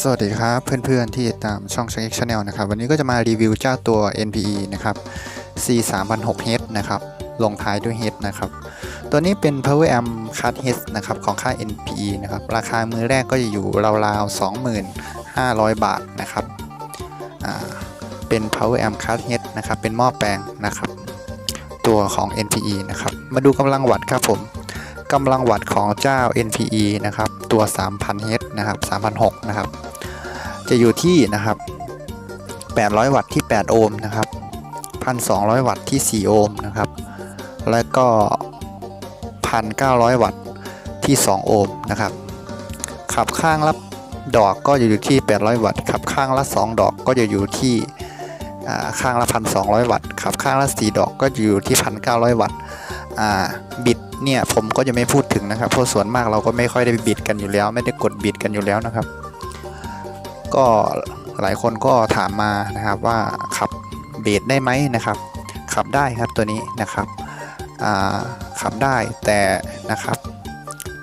สวัสดีครับเพื่อนๆที่ติดตามช่องช่าง X Channel นะครับวันนี้ก็จะมารีวิวเจ้าตัว NPE นะครับ C 3 0 0 6 H นะครับลงท้ายด้วย H นะครับตัวนี้เป็น Power Amp Card H นะครับของค่าย NPE นะครับราคามือแรกก็จะอยู่ราวๆ 25,000 บาทนะครับเป็น Power Amp Card H นะครับเป็นหม้อแปลงนะครับตัวของ NPE นะครับมาดูกำลังวัตต์ครับผมกำลังวัตต์ของเจ้า NPE นะครับตัว 3,000 H นะครับ3,006นะครับ จะอยู่ที่นะครับ 800 วัตต์ที่ 8 โอห์มนะครับ 1,200 วัตต์ที่ 4 โอห์มนะครับ และก็ 1,900 วัตต์ที่ 2 โอห์มนะครับ ขับข้างละดอกก็จะอยู่ที่ 800 วัตต์ ขับข้างละ 2 ดอกก็จะอยู่ที่ข้างละ 1,200 วัตต์ ขับข้างละ 4 ดอกก็อยู่ที่ 1,900 วัตต์บิดเนี่ยผมก็จะไม่พูดถึงนะครับเพราะส่วนมากเราก็ไม่ค่อยได้บิดกันอยู่แล้ว ไม่ได้กดบิดกันอยู่แล้วนะครับ ก็หลายคนก็ถามมานะครับว่าขับเบสได้ไหมนะครับ ขับได้ครับตัวนี้นะครับขับได้แต่นะครับ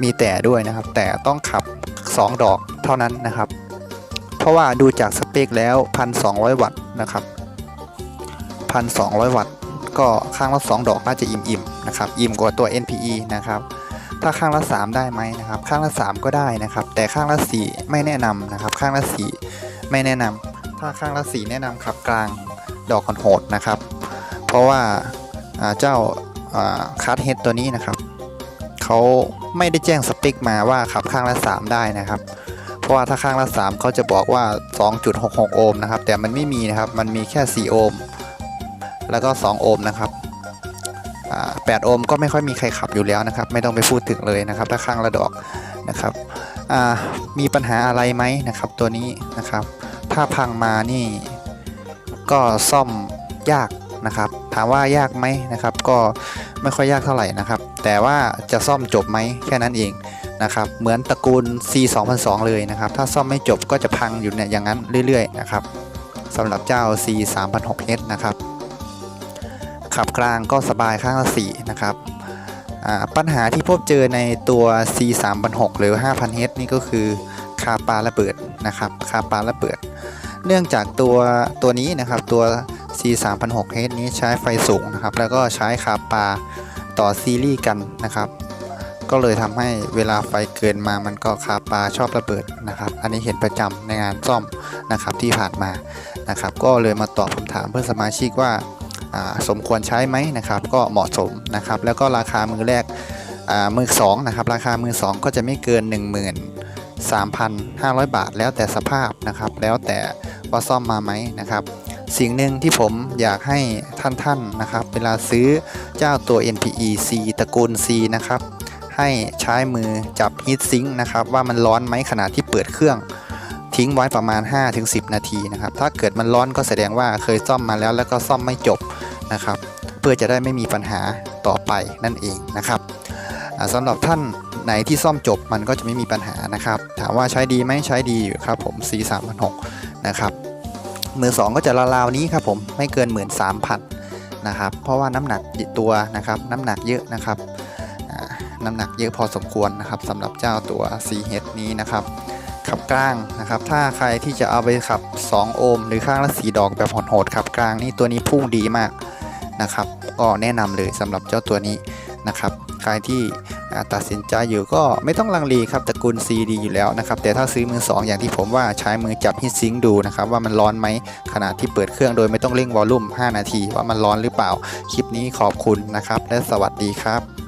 มีแต่ด้วยนะครับ แต่ต้องขับ 2 ดอกเท่านั้นนะครับ เพราะว่าดูจากสเปคแล้ว 1,200 วัตต์นะครับ 1,200 วัตต์ก็ข้างละ2ดอกน่าจะอิ่มๆนะครับ อิ่มกว่าตัว NPE นะครับ ถ้าข้างละ 3 ได้ไหมนะครับ ข้างละ 3 ก็ได้นะครับ แต่ข้างละ 4 ไม่แนะนำนะครับ ข้างละ 4 ไม่แนะนำถ้าข้างละ 4 แนะนำขับกลางดอกคอนโหดนะครับ เพราะว่าเจ้าคาร์ดเฮดตัวนี้นะครับเขาไม่ได้แจ้งสเปคมาว่าขับข้างละ 3 ได้นะครับ เพราะว่าถ้าข้างละ 3เขาจะบอกว่า 2.66 โอห์มนะครับ แต่มันไม่มีนะครับ มันมีแค่ 4 โอห์ม แล้วก็ 2 โอห์มนะครับ 8โอห์มก็ไม่ค่อยมีใครขับอยู่แล้วนะครับ ไม่ต้องไปพูดถึงเลยนะครับ ถ้าข้างละดอกนะครับมีปัญหาอะไรไหมนะครับ ตัวนี้นะครับ ถ้าพังมานี่ก็ซ่อมยากนะครับ ถามว่ายากไหมนะครับ ก็ไม่ค่อยยากเท่าไหร่นะครับ แต่ว่าจะซ่อมจบไหมแค่นั้นเองนะครับ เหมือนตระกูล C 2002เลยนะครับ ถ้าซ่อมไม่จบก็จะพังอยู่เนี่ยอย่างนั้นเรื่อยๆนะครับสำหรับเจ้า C 3006H นะครับ ขับกลางก็สบายข้างละ4นะครับปัญหาที่พบเจอในตัว C 3 0 0หรือ 5,000H นี่ก็คือคาปาระเบิดนะครับคาปาระเบิด เนื่องจากตัวตัวนี้นะครับตัว C 3 0 0 H นี้ใช้ไฟสูงนะครับแล้วก็ใช้คาปาต่อซีรีส์กันนะครับ ก็เลยทำให้เวลาไฟเกินมามันก็คาปาชอบระเบิดนะครับ อันนี้เห็นประจำในงานซ่อมนะครับที่ผ่านมานะครับ ก็เลยมาตอบคำถามเพื่อนสมาชิกว่า สมควรใช้ไหมนะครับ ก็เหมาะสมนะครับ แล้วก็ราคามือแรกมือสองนะครับ ราคามือสองก็จะไม่เกิน13,500 บาทแล้วแต่สภาพนะครับ แล้วแต่ว่าซ่อมมาไหมนะครับ สิ่งหนึ่งที่ผมอยากให้ท่านๆนะครับ เวลาซื้อเจ้าตัว NPE C ตระกูล C นะครับ ให้ใช้มือจับฮีทซิงค์นะครับ ว่ามันร้อนไหมขณะที่เปิดเครื่อง ทิ้งไว้ประมาณ 5-10 นาทีนะครับ ถ้าเกิดมันร้อนก็แสดงว่าเคยซ่อมมาแล้วแล้วก็ซ่อมไม่จบนะครับ เพื่อจะได้ไม่มีปัญหาต่อไปนั่นเองนะครับอ่าสำหรับท่านไหนที่ซ่อมจบมันก็จะไม่มีปัญหานะครับ ถามว่าใช้ดีไหมใช้ดีอยู่ครับผม C 3 0 0นะครับมือ2ก็จะราวๆนี้ครับผมไม่เกิน 13,000นะครับเพราะว่าน้ำหนักตัวนะครับน้ำหนักเยอะนะครับน้ำหนักเยอะพอสมควรนะครับสำหรับเจ้าตัว CH นี้นะครับ ขับกลางนะครับ ถ้าใครที่จะเอาไปขับ 2 โอห์มหรือข้างละสีดอกแบบโหดๆขับกลางนี่ตัวนี้พุ่งดีมากนะครับ ก็แนะนำเลยสำหรับเจ้าตัวนี้นะครับใครที่ตัดสินใจอยู่ก็ไม่ต้องลังเลครับตระกูล C ดีอยู่แล้วนะครับ แต่ถ้าซื้อมือ 2 อย่างที่ผมว่าใช้มือจับฮิตซิงค์ดูนะครับ ว่ามันร้อนไหมขณะที่เปิดเครื่องโดยไม่ต้องเร่งวอลลุ่ม 5 นาที ว่ามันร้อนหรือเปล่า คลิปนี้ขอบคุณนะครับ และสวัสดีครับ